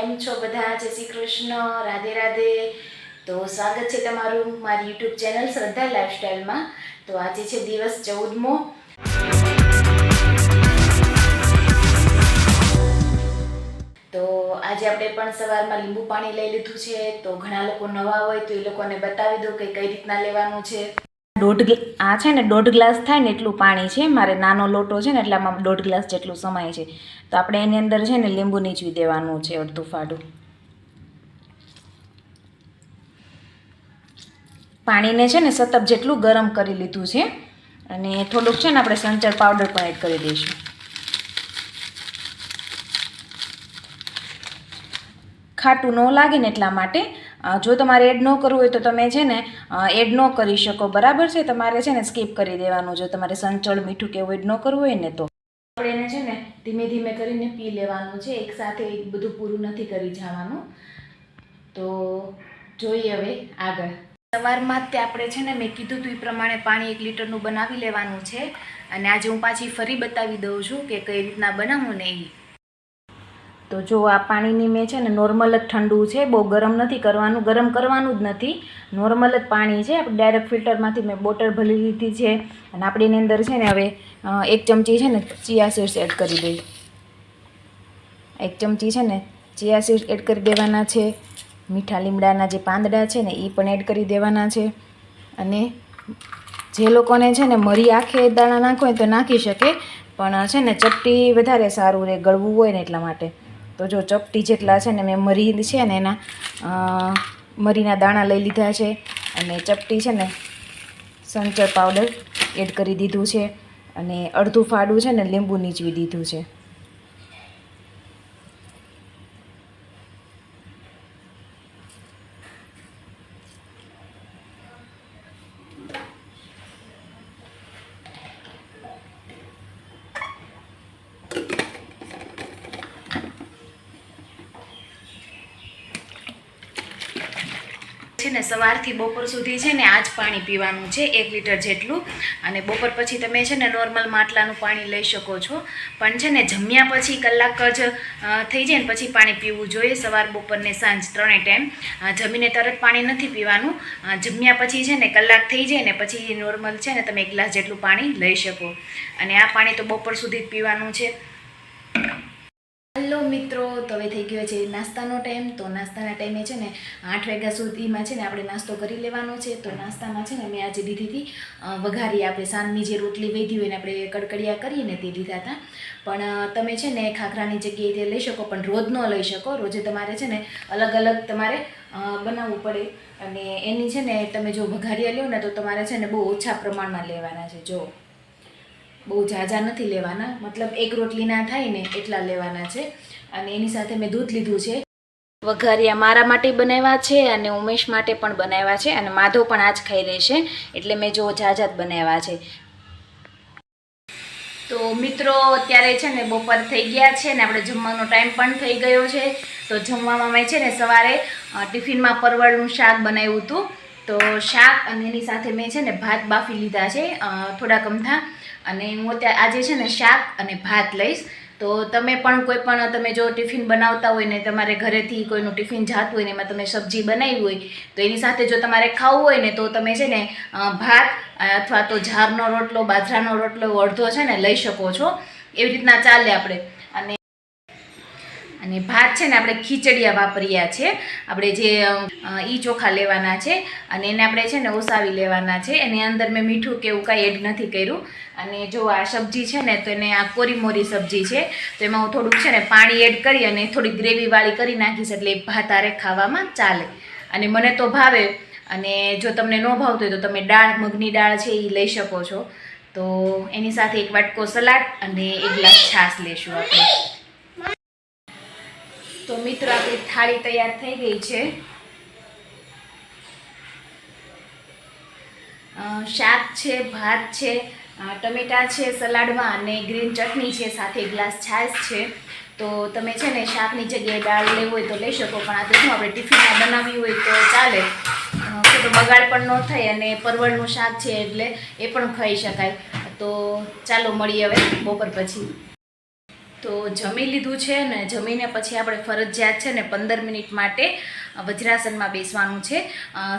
કેમ છો બધા? જય શ્રી કૃષ્ણ. રાધે રાધે. તો સ્વાગત છે તમારું મારી યુટ્યુબ ચેનલ શ્રદ્ધા લાઈફસ્ટાઈલમાં. તો આજે છે દિવસ ચૌદમો. તો આજે આપણે પણ સવારમાં લીંબુ પાણી લઈ લીધું છે. તો ઘણા લોકો નવા હોય તો એ લોકોને બતાવી દો કે કઈ રીતના લેવાનું છે. દોઢ આ છે ને, દોઢ ગ્લાસ થાય ને એટલું પાણી છે. મારે નાનો લોટો છે ને, એટલે આમાં દોઢ ગ્લાસ જેટલું સમાય છે. તો આપણે એની અંદર છે ને, લીંબુ નીચવી દેવાનું છે અડધું ફાડું. પાણીને છે ને સતત જેટલું ગરમ કરી લીધું છે. અને થોડુંક છે ને, આપણે સંચર પાવડર પણ એડ કરી દઈશું. ખાટું ન લાગે ને એટલા માટે જો તમારે એડ ન કરવું હોય તો તમે છે ને એડ ન કરી શકો. બરાબર છે? તમારે છે ને સ્કીપ કરી દેવાનું. જો તમારે સંચળ મીઠું કે એવું એડ ન કરવું હોય ને તો. આપણે એને છે ને ધીમે ધીમે કરીને પી લેવાનું છે. એકસાથે એક બધું પૂરું નથી કરી જવાનું. તો જોઈએ હવે આગળ. સવારમાં તે આપણે છે ને મેં કીધું હતું એ પ્રમાણે પાણી એક લીટરનું બનાવી લેવાનું છે. અને આજે હું પાછી ફરી બતાવી દઉં છું કે કઈ રીતના બનાવવું ને એ તો જો આ પાણીની મેં છે ને નોર્મલ જ ઠંડુ છે, બહુ ગરમ નથી કરવાનું, ગરમ કરવાનું જ નથી. નોર્મલ જ પાણી છે, આપણે ડાયરેક્ટ ફિલ્ટરમાંથી મેં બોટલ ભરી લીધી છે અને આપણે એની અંદર છે ને હવે એક ચમચી છે ને ચિયા સીડ્સ એડ કરી દઈ. એક ચમચી છે ને ચિયા સીડ્સ એડ કરી દેવાના છે. મીઠા લીમડાના જે પાંદડા છે ને એ પણ એડ કરી દેવાના છે. અને જે લોકોને છે ને મરી આખે દાણા નાખો તો નાખી શકે, પણ છે ને ચપટી વધારે સારું રહે ગળવું હોય ને એટલા માટે. તો જો ચપટી જેટલા છે ને મેં મરી છે ને એના મરીના દાણા લઈ લીધા છે અને ચપટી છે ને સંચર પાવડર એડ કરી દીધું છે અને અડધું ફાડું છે ને લીંબુ નીચવી દીધું છે. ને સવારથી બપોર સુધી છે ને આ જ પાણી પીવાનું છે, એક લીટર જેટલું. અને બપોર પછી તમે છે ને નોર્મલ માટલાનું પાણી લઈ શકો છો. પણ છે ને જમ્યા પછી કલાક જ થઈ જાય ને પછી પાણી પીવું જોઈએ સવાર, બપોર ને સાંજ ત્રણેય ટાઈમ. જમીને તરત પાણી નથી પીવાનું. જમ્યા પછી છે ને કલાક થઈ જાય ને પછી નોર્મલ છે ને તમે એક ગ્લાસ જેટલું પાણી લઈ શકો. અને આ પાણી તો બપોર સુધી જ પીવાનું છે. હેલો મિત્રો, તો હવે થઈ ગયો છે નાસ્તાનો ટાઈમ. તો નાસ્તાના ટાઈમે છે ને આઠ વાગ્યા સુધીમાં છે ને આપણે નાસ્તો કરી લેવાનો છે. તો નાસ્તામાં છે ને મેં આજે લીધી હતી વઘારી. આપણે સાંજની જે રોટલી વધી હોય ને આપણે કડકડિયા કરીને તે લીધા હતા. પણ તમે છે ને ખાખરાની જગ્યાએ તે લઈ શકો, પણ રોજ ન લઈ શકો. રોજે તમારે છે ને અલગ અલગ તમારે બનાવવું પડે. અને એની છે ને તમે જો વઘારિયા લ્યો ને તો તમારે છે ને બહુ ઓછા પ્રમાણમાં લેવાના છે. જો બહુ ઝાઝા નથી લેવાના. મતલબ એક રોટલી ના થાય ને એટલા લેવાના છે. અને એની સાથે મેં દૂધ લીધું છે. વઘારિયા મારા માટે બનાવ્યા છે અને ઉમેશ માટે પણ બનાવ્યા છે અને માધવ પણ આજ ખાઈ રહેશે એટલે મેં જો ઝાઝા જ બનાવ્યા છે. તો મિત્રો, અત્યારે છે ને બપોર થઈ ગયા છે ને આપણે જમવાનો ટાઈમ પણ થઈ ગયો છે. તો જમવામાં મેં છે ને સવારે ટિફિનમાં પરવળનું શાક બનાવ્યું હતું. તો શાક અને એની સાથે મેં છે ને ભાત બાફી લીધા છે. થોડા કમથા અને હું અત્યારે આજે છે ને શાક અને ભાત લઈશ. તો તમે પણ કોઈ પણ તમે જો ટિફિન બનાવતા હોય ને તમારે ઘરેથી કોઈનું ટિફિન જાતું હોય ને એમાં તમે સબ્જી બનાવી હોય, તો એની સાથે જો તમારે ખાવું હોય ને તો તમે છે ને ભાત અથવા તો ઝારનો રોટલો, બાજરાનો રોટલો, અડધો છે ને લઈ શકો છો. એવી રીતના ચાલે આપણે. અને ભાત છે ને આપણે ખીચડિયા વાપર્યા છે. આપણે જે ઈ ચોખા લેવાના છે અને એને આપણે છે ને ઓસાવી લેવાના છે. એની અંદર મેં મીઠું કે એવું કાંઈ એડ નથી કર્યું. અને જો આ સબ્જી છે ને તો એને આ કોરી મોરી સબ્જી છે. તો એમાં હું થોડુંક છે ને પાણી એડ કરી અને થોડી ગ્રેવીવાળી કરી નાખીશ એટલે ભાત આરે ખાવામાં ચાલે. અને મને તો ભાવે. અને જો તમને ન ભાવતું હોય તો તમે દાળ, મગની દાળ છે એ લઈ શકો છો. તો એની સાથે એક વાટકો સલાડ અને એક ગ્લાસ છાશ લેશું આપણે. તો મિત્રો, આપણી થાળી તૈયાર થઈ ગઈ છે. શાક છે, ભાત છે ટમેટા છે સલાડમાં અને ગ્રીન ચટણી છે, સાથે ગ્લાસ છાશ છે. તો તમે છે ને શાકની જગ્યાએ દાળ લેવું હોય તો લઈ શકો, પણ આ તો શું આપણે ટિફિનમાં બનાવવી હોય તો ચાલે. તો બગાડ પણ ન થાય અને પરવળનું શાક છે એટલે એ પણ ખાઈ શકાય. તો ચાલો, મળીએ હવે બપોર પછી. તો જમી લીધું છે ને જમીને પછી આપણે ફરજિયાત છે ને પંદર મિનિટ માટે વજ્રાસનમાં બેસવાનું છે.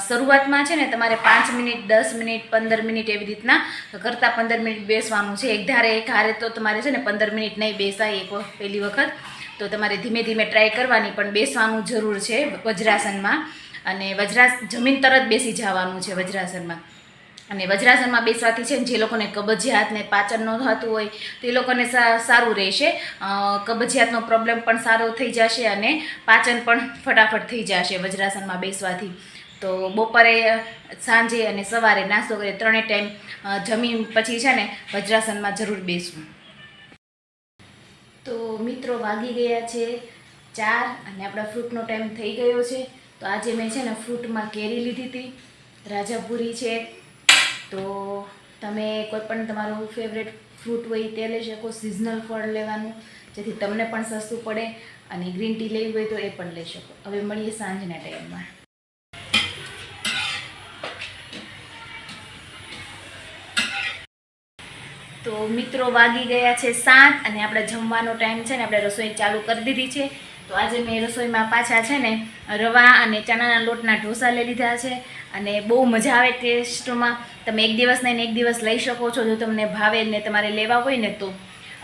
શરૂઆતમાં છે ને તમારે પાંચ મિનિટ, દસ મિનિટ, પંદર મિનિટ એવી રીતના કરતાં પંદર મિનિટ બેસવાનું છે. એક ધારે એક હારે તો તમારે છે ને પંદર મિનિટ નહીં બેસાય એક પહેલી વખત. તો તમારે ધીમે ધીમે ટ્રાય કરવાની પણ બેસવાનું જરૂર છે વજ્રાસનમાં. અને વજ્રાસ, જમીન તરત બેસી જવાનું છે વજ્રાસનમાં. અને વજ્રાસનમાં બેસવાથી છે ને, જે લોકોને કબજિયાતને પાચન ન થતું હોય, તો એ લોકોને સારું રહેશે. કબજિયાતનો પ્રોબ્લેમ પણ સારો થઈ જશે અને પાચન પણ ફટાફટ થઈ જશે વજ્રાસનમાં બેસવાથી તો બપોરે, સાંજે અને સવારે નાસ્તો કરીએ. ત્રણેય ટાઈમ જમી પછી છે ને, વજ્રાસનમાં જરૂર બેસવું. તો મિત્રો વાગી ગયા છે ચાર અને આપણા ફ્રૂટનો ટાઈમ થઈ ગયો છે. તો આજે મેં છે ને ફ્રૂટમાં કેરી લીધી હતી. રાજાપુરી છે. તો તમે કોઈ પણ તમારું ફેવરેટ ફ્રૂટ હોય તે લઈ શકો સિઝનલ ફળ લેવાનું, જેથી તમને પણ સસ્તું પડે અને ગ્રીન ટી લેવી હોય તો એ પણ લઈ શકો. હવે મળીએ સાંજના ટાઈમમાં. તો મિત્રો વાગી ગયા છે સાત અને આપણે જમવાનો ટાઈમ છે ને આપણે રસોઈ ચાલુ કરી દીધી છે. તો આજે મેં રસોઈમાં પાછા છે ને રવા અને ચણાના લોટના ઢોસા લઈ લીધા છે. અને બહુ મજા આવે ટેસ્ટમાં. તમે એક દિવસ ને એક દિવસ લઈ શકો છો. જો તમને ભાવે ને તમારે લેવા હોય ને તો.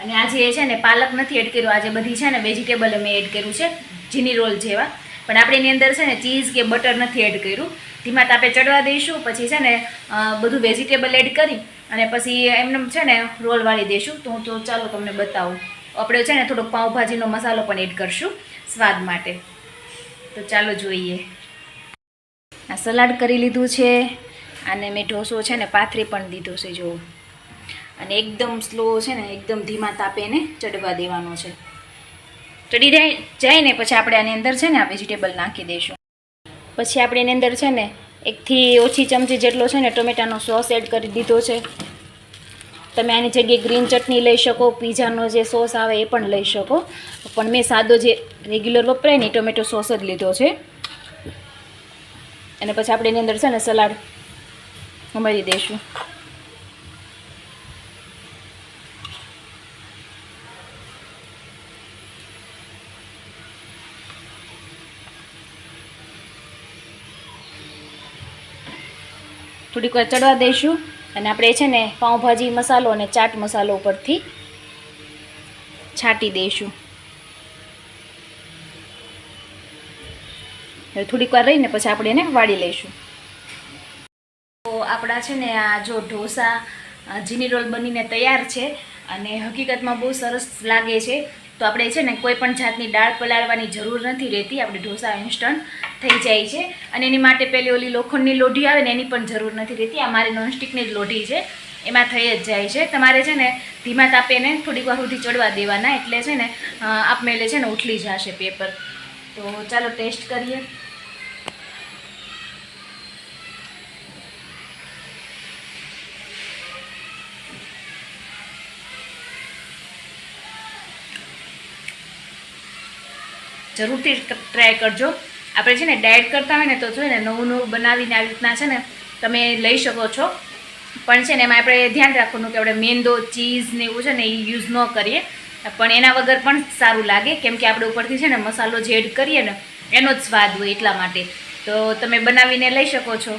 અને આજે છે ને પાલક નથી એડ કર્યું. આજે બધી છે ને વેજીટેબલ અમે એડ કર્યું છે. જીની રોલ જેવા. પણ આપણે એની અંદર છે ને ચીઝ કે બટર નથી એડ કર્યું. ધીમા તાપે ચડવા દઈશું. પછી છે ને બધું વેજીટેબલ એડ કરી અને પછી એમને છે ને રોલ વાળી દઈશું. તો હું તો ચાલો તમને બતાવું. આપણે છે ને થોડોક પાઉંભાજીનો મસાલો પણ એડ કરશું સ્વાદ માટે. તો ચાલો જોઈએ. આ સલાડ કરી લીધું છે, અને મેં ઢોસો છે ને પાથરી પણ દીધો છે, જો. અને એકદમ સ્લો છે ને, એકદમ ધીમા તાપે એને ચડવા દેવાનો છે. ચડી જાય જાય ને પછી આપણે આની અંદર છે ને આ વેજીટેબલ નાખી દઈશું. પછી આપણે એની અંદર છે ને એકથી ઓછી ચમચી જેટલો છે ને ટોમેટાનો સોસ એડ કરી દીધો છે. તમે આની જગ્યાએ ગ્રીન ચટણી લઈ શકો, પીઝાનો જે સોસ આવે એ પણ લઈ શકો. પણ મેં સાદો જે રેગ્યુલર વપરાય ને ટોમેટો સોસ જ લીધો છે. અને પછી આપણે એની અંદર છે ને સલાડ ઉમેરી દઈશું. થોડીક વાર ચડવા દઈશું અને આપણે છે ને પાઉંભાજી મસાલો અને ચાટ મસાલો ઉપરથી છાંટી દઈશું. થોડીક વાર રહીને પછી આપણે એને વાળી લઈશું. તો આપણા છે ને આ જો ઢોસા જીની રોલ બનીને તૈયાર છે અને હકીકતમાં બહુ સરસ લાગે છે. તો આપણે છે ને કોઈ પણ જાતની દાળ પલાળવાની જરૂર નથી રહેતી. આપણે ઢોસા ઇન્સ્ટન્ટ થઈ જાય છે. અને એની માટે પેલી ઓલી લોખંડની લોઢી આવે ને એની પણ જરૂર નથી રહેતી. આ મારી નોનસ્ટિકની જ લોઢી છે. એમાં થઈ જ જાય છે. તમારે છે ને ધીમા તાપે એને થોડીક વાર સુધી ચડવા દેવાના. એટલે છે ને આપમેલે છે ને ઉઠલી જશે પેપર તો ચાલો ટેસ્ટ કરીએ. જરૂરથી ટ્રાય કરજો. આપણે છે ને ડાયટ કરતા હોય ને તો છે ને નવું નવું બનાવીને આવી રીતના છે ને તમે લઈ શકો છો. પણ છે ને એમાં આપણે ધ્યાન રાખવાનું કે આપણે મેંદો ચીઝ ને એવું છે ને એ યુઝ ન કરીએ. પણ એના વગર પણ સારું લાગે. કેમ કે આપણે ઉપરથી છે ને મસાલો જે એડ કરીએ ને એનો જ સ્વાદ હોય એટલા માટે. તો તમે બનાવીને લઈ શકો છો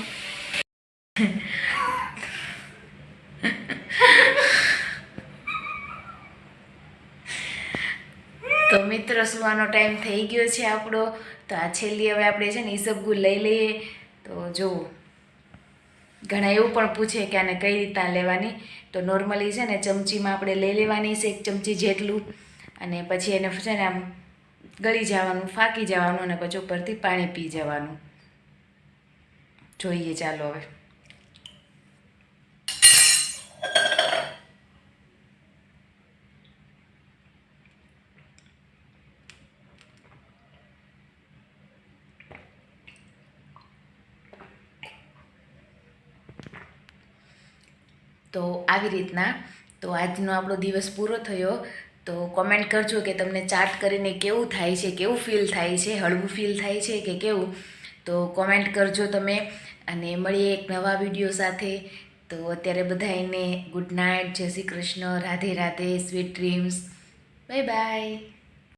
તો મિત્ર ટાઈમ થઈ ગયો છે આપણો. તો આ છેલ્લી હવે આપણે છે ને ઈસબગુલ લઈ લઈએ. તો જુઓ. ઘણા એવું પણ પૂછે કે આને કઈ રીતના લેવાની. તો નોર્મલી છે ને ચમચીમાં આપણે લઈ લેવાની છે એક ચમચી જેટલું. અને પછી એને છે ને આમ ગળી જવાનું, ફાકી જવાનું અને પછી ઉપરથી પાણી પી જવાનું. જોઈએ ચાલો હવે. તો આવી રીતના. તો આજનો આપણો દિવસ પૂરો થયો. તો કોમેન્ટ કરજો કે તમને ચાટ કરીને કેવું થાય છે, કેવું ફીલ થાય છે, હળવું ફીલ થાય છે કે કેવું? તો કોમેન્ટ કરજો તમે અને મળીએ એક નવા વીડિયો સાથે. તો અત્યારે બધાને ગુડ નાઇટ જય Shri Krishna, Radhe Radhe sweet dreams bye bye